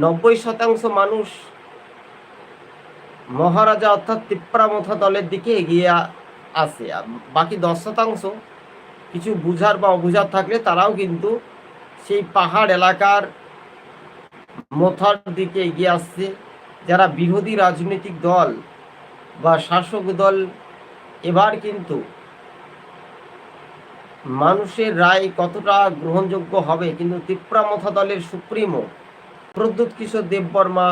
নব্বই শতাংশ মানুষ মহারাজা অর্থাৎ তিপ্রামথা দলের দিকে এগিয়ে আসে। বাকি দশ শতাংশ কিছু বুঝার বা অবুঝার থাকলে তারাও কিন্তু সেই পাহাড় এলাকার মথার দিকে এগিয়ে আসছে। যারা বিরোধী রাজনৈতিক দল বা শাসক দল এবার কিন্তু মানুষের রায় কতটা গ্রহণযোগ্য হবে, কিন্তু তিপ্রামথা দলের সুপ্রিমো প্রদ্যুৎ কিশোর দেববর্মা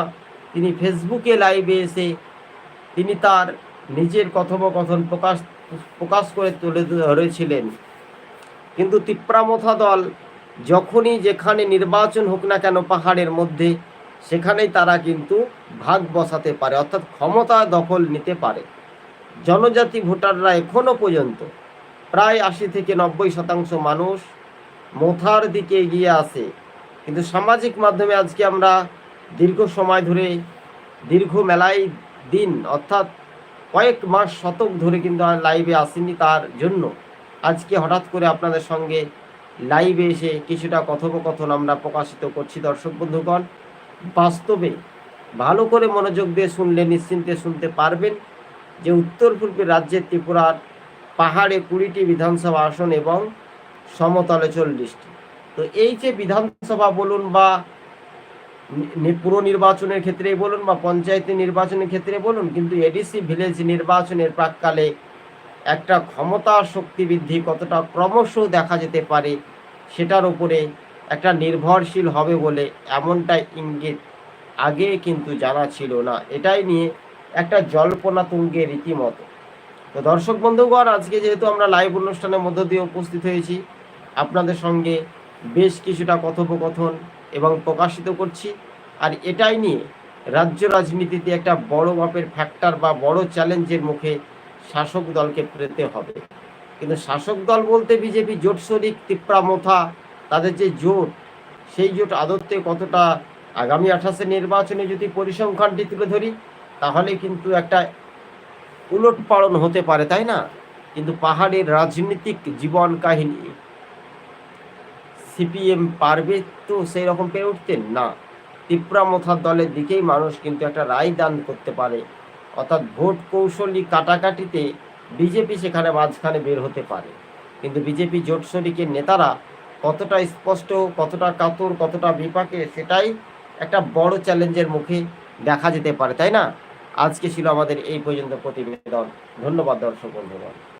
তিনি ফেসবুকে লাইভে এসে তিনি তার নিজের কথোপকথন প্রকাশ প্রকাশ করে তুলে ধরেছিলেন। কিন্তু তিপ্রামথা দল যখনই যেখানে নির্বাচন হোক না কেন পাহাড়ের মধ্যে, সেখানেই তারা কিন্তু ভাগ বসাতে পারে, অর্থাৎ ক্ষমতা দখল নিতে পারে। জনজাতি ভোটাররা এখনও পর্যন্ত প্রায় আশি থেকে নব্বই শতাংশ মানুষ মোথার দিকে এগিয়ে আসে কিন্তু সামাজিক মাধ্যমে আজকে আমরা দীর্ঘ সময় ধরে, দীর্ঘ মেলায় দিন, অর্থাৎ কয়েক মাস শতক ধরে কিন্তু লাইভে আসেনি তার জন্য। আজকে হঠাৎ করে আপনাদের সঙ্গে লাইভে এসে কিছুটা কথোপকথন আমরা প্রকাশিত করছি দর্শক বন্ধুগণ। বাস্তবে ভালো করে মনোযোগ দিয়ে শুনলে নিশ্চিন্তে শুনতে পারবেন যে উত্তর পূর্বের রাজ্যের ত্রিপুরার পাহাড়ে কুড়িটি বিধানসভা আসন এবং সমতলে চল্লিশটি। তো এই যে বিধানসভা বলুন বা পুর নির্বাচনের ক্ষেত্রেই বলুন বা পঞ্চায়েত নির্বাচনের ক্ষেত্রে বলুন, কিন্তু এডিসি ভিলেজ নির্বাচনের প্রাককালে একটা ক্ষমতা শক্তি বৃদ্ধি কতটা ক্রমশ দেখা যেতে পারে সেটার উপরে একটা নির্ভরশীল হবে বলে এমনটাই ইঙ্গিত আগে কিন্তু জানা ছিল না। এটাই নিয়ে একটা জল্পনা তুঙ্গে রীতিমতো। তো দর্শক বন্ধুগণ, আজকে যেহেতু আমরা লাইভ অনুষ্ঠানের মধ্য দিয়ে উপস্থিত হয়েছি, আপনাদের সঙ্গে বেশ কিছুটা কথোপকথন এবং প্রকাশিত করছি। আর এটাই নিয়ে রাজ্য রাজনীতিতে একটা বড় মাপের ফ্যাক্টর বা বড় চ্যালেঞ্জের মুখে শাসক দলকে পেতে হবে। কিন্তু শাসক দল বলতে বিজেপি জোট শরিক তিপ্রামথা তাদের যে জোট, সেই জোট আদত্তে কতটা আগামী আঠাশে নির্বাচনে যদি পরিসংখ্যানটি তুলে ধরি, তাহলে কিন্তু একটা উলট পালন হতে পারে, তাই না? কিন্তু পাহাড়ের রাজনীতিক জীবন কাহিনী সিপিএম পারবে তো সেই রকম পেরে উঠতেন না। তিপ্রামথার দলের দিকেই মানুষ কিন্তু একটা রায় দান করতে পারে। অর্থাৎ ভোট কৌশলী কাটাকাটিতে বিজেপি সেখানে মাঝখানে বের হতে পারে। কিন্তু বিজেপি জোট শরিকের নেতারা কতটা স্পষ্ট, কতটা কাতর, কতটা বিপাকে সেটাই একটা বড় চ্যালেঞ্জের মুখে দেখা যেতে পারে, তাই না? আজকে ছিল আমাদের এই পর্যন্ত প্রতিবেদন। ধন্যবাদ দর্শক বন্ধুগণ।